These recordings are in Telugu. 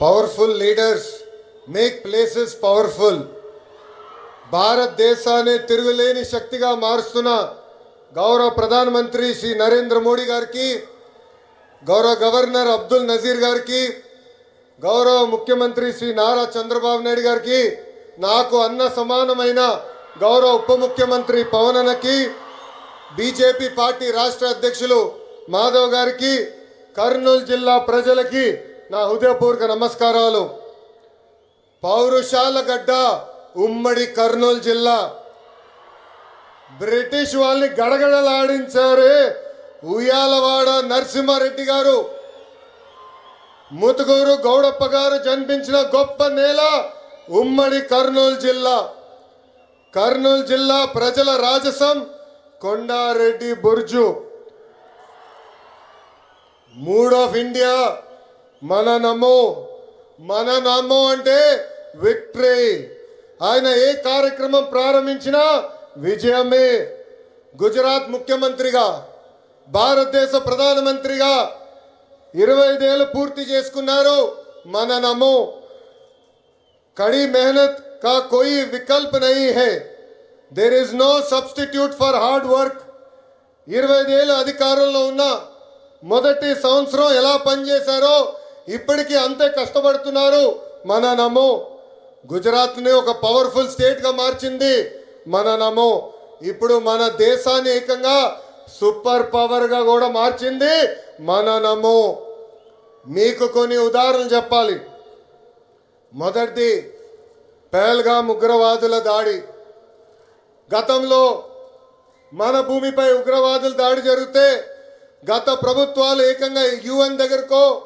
Powerful leaders make places powerful భారతదేశాన్ని తిరుగులేని శక్తిగా మారుస్తున్న గౌరవ ప్రధానమంత్రి శ్రీ నరేంద్ర మోడీ గారికి గౌరవ గవర్నర్ అబ్దుల్ నజీర్ గారికి గౌరవ ముఖ్యమంత్రి శ్రీ నారా చంద్రబాబు నాయుడు గారికి నాకు అన్న సమానమైన గౌరవ ఉప ముఖ్యమంత్రి పవన్ బీజేపీ పార్టీ రాష్ట్ర అధ్యక్షులు మాధవ్ గారికి కర్నూలు జిల్లా ప్రజలకి నా హృదయపూర్వక నమస్కారాలు. పౌరుషాల గడ్డ ఉమ్మడి కర్నూలు జిల్లా. బ్రిటిష్ వాళ్ళని గడగడలాడించారే ఉయ్యాలవాడ నరసింహారెడ్డి గారు. ముతుగూరు గౌడప్ప గారు జన్మించిన గొప్ప నేల ఉమ్మడి కర్నూలు జిల్లా. కర్నూలు జిల్లా ప్రజల రాజసం Kondareddy Burju. Mood of India మననము. మననము అంటే విక్టరీ. ఆయన ఏ కార్యక్రమం ప్రారంభించినా విజయమే. గుజరాత్ ముఖ్యమంత్రిగా భారతదేశ ప్రధానమంత్రిగా ఇరవై ఐదేళ్ళు పూర్తి చేసుకున్నారు మననము. కడి మెహనత్ కా కోయి వికల్ప్ నహీ హే. There is no substitute for hard work ఇరవై ఐదేళ్ళు అధికారంలో ఉన్న మొదటి సంవత్సరం ఎలా పనిచేశారో ఇప్పటికీ అంతే కష్టపడుతున్నారు. మన నమో గుజరాత్ని ఒక పవర్ఫుల్ స్టేట్గా మార్చింది. మన నమో ఇప్పుడు మన దేశాన్ని ఏకంగా సూపర్ పవర్గా కూడా మార్చింది. మన నమో మీకు కొన్ని ఉదాహరణలు చెప్పాలి. మొదటిది పేల్గామ్ ఉగ్రవాదుల దాడి. గతంలో మన భూమిపై ఉగ్రవాదుల దాడి జరిగితే గత ప్రభుత్వాలు ఏకంగా యుఎన్ దగ్గరకో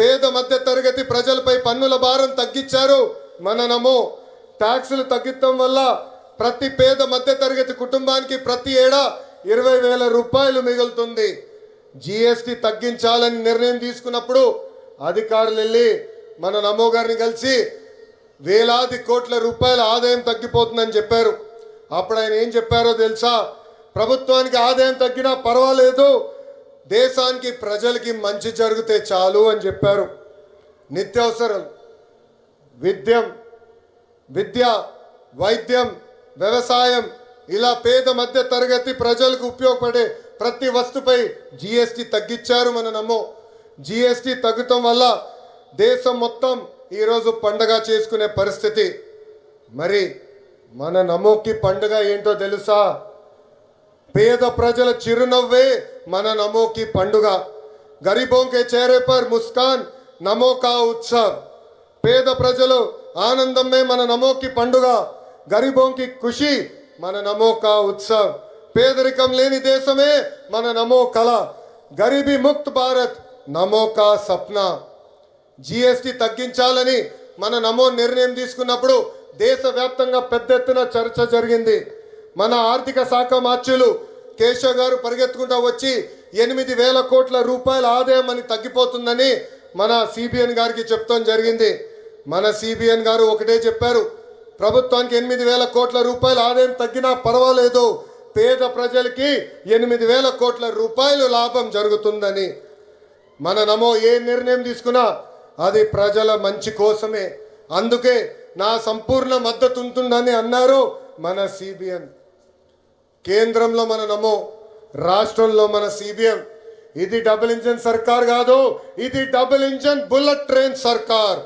పేద మధ్య తరగతి ప్రజలపై పన్నుల భారం తగ్గించారు. మన నమో ట్యాక్సులు తగ్గించడం వల్ల ప్రతి పేద మధ్య తరగతి కుటుంబానికి ప్రతి ఏడా ఇరవై వేల రూపాయలు మిగులుతుంది. జిఎస్టి తగ్గించాలని నిర్ణయం తీసుకున్నప్పుడు అధికారులు వెళ్ళి మన నమో గారిని కలిసి వేలాది కోట్ల రూపాయల ఆదాయం తగ్గిపోతుందని చెప్పారు. అప్పుడు ఆయన ఏం చెప్పారో తెలుసా? ప్రభుత్వానికి ఆదాయం తగ్గినా పర్వాలేదు. దేశానికి ప్రజలకి మంచి జరిగితే చాలు అని చెప్పారు. నిత్యావసరం విద్యం విద్య వైద్యం వ్యవసాయం ఇలా పేద మధ్య తరగతి ప్రజలకు ఉపయోగపడే ప్రతి వస్తుపై జిఎస్టి తగ్గించారు మన నమ్మో. జిఎస్టి తగ్గటం వల్ల దేశం మొత్తం ఈరోజు పండగ చేసుకునే పరిస్థితి. మరి మన నమోకి పండుగ ఏంటో తెలుసా? పేద ప్రజల చిరునవ్వే మన నమోకి పండుగ. గరీబోంకే చేరే పర్ ముస్కాన్ నమోకా ఉత్సవ్. పేద ప్రజలు ఆనందమే మన నమోకి పండుగ. గరీబోంకి ఖుషి మన నమోకా ఉత్సవ్. పేదరికం లేని దేశమే మన నమో కళ. గరీబీ ముక్త్ భారత్ నమోకా సప్న. జిఎస్టి తగ్గించాలని మన నమో నిర్ణయం తీసుకున్నప్పుడు దేశవ్యాప్తంగా పెద్ద ఎత్తున చర్చ జరిగింది. మన ఆర్థిక శాఖ మార్చులు కేశవ్ గారు పరిగెత్తుకుంటా వచ్చి ఎనిమిది వేల కోట్ల రూపాయల ఆదాయం అని తగ్గిపోతుందని మన సిబిఎన్ గారికి చెప్తాం జరిగింది. మన సిబిఎన్ గారు ఒకటే చెప్పారు. ప్రభుత్వానికి ఎనిమిది వేల కోట్ల రూపాయల ఆదాయం తగ్గినా పర్వాలేదు. పేద ప్రజలకి ఎనిమిది వేల కోట్ల రూపాయలు లాభం జరుగుతుందని మన నమో ఏ నిర్ణయం తీసుకున్నా అది ప్రజల మంచి కోసమే. అందుకే నా సంపూర్ణ మద్దతు ఉంటుందని అన్నారు మన సిబిఎన్. కేంద్రంలో మన నమో రాష్ట్రంలో మన సిబిఎం. ఇది డబుల్ ఇంజన్ సర్కార్ కాదు ఇది డబుల్ ఇంజన్ బుల్లెట్ ట్రైన్ సర్కార్.